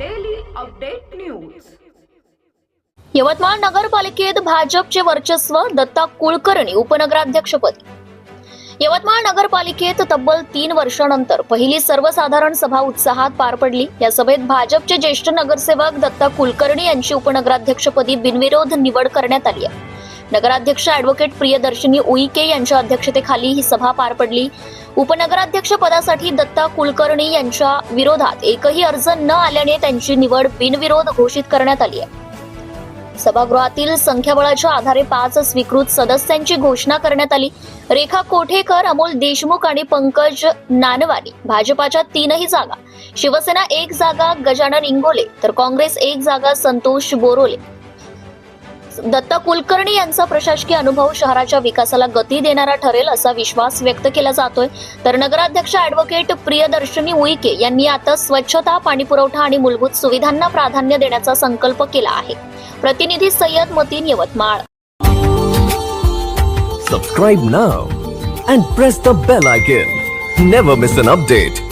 Update news Yavatmal नगरपालिकेत भाजपचे वर्चस्व दत्ता कुलकर्णी उपनगराध्यक्षपदी. यवतमाळ नगरपालिकेत तब्बल तीन वर्षानंतर पहिली सर्वसाधारण सभा उत्साहात पार पडली. या सभेत भाजपचे ज्येष्ठ नगरसेवक दत्ता कुलकर्णी यांची उपनगराध्यक्षपदी बिनविरोध निवड करण्यात आली आहे. नगराध्यक्ष अॅडव्होकेट प्रियदर्शनी उईके यांच्या अध्यक्षतेखाली ही सभा पार पडली. उपनगराध्यक्ष पदासाठी दत्ता कुलकर्णी यांच्या विरोधात एकही अर्ज न आल्याने त्यांची निवड बिनविरोध घोषित करण्यात आली आहे. सभागृहातील संख्याबळाच्या आधारे पाच स्वीकृत सदस्यांची घोषणा करण्यात आली. रेखा कोठेकर अमोल देशमुख आणि पंकज नानवानी भाजपाच्या तीनही जागा. शिवसेना एक जागा गजानन इंगोले तर काँग्रेस एक जागा संतोष बोरोले. दत्ता कुलकर्णी यांचा प्रशासकीय अनुभव शहराच्या विकासाला गती देणारा ठरेल असा विश्वास व्यक्त केला जातोय. तर नगराध्यक्ष अॅडव्होकेट प्रियदर्शनी उईके यांनी आता स्वच्छता पाणीपुरवठा आणि मूलभूत सुविधांना प्राधान्य देण्याचा संकल्प केला आहे. प्रतिनिधी Sayyad Mateen Yavatmal. Subscribe now and press the bell icon never miss an update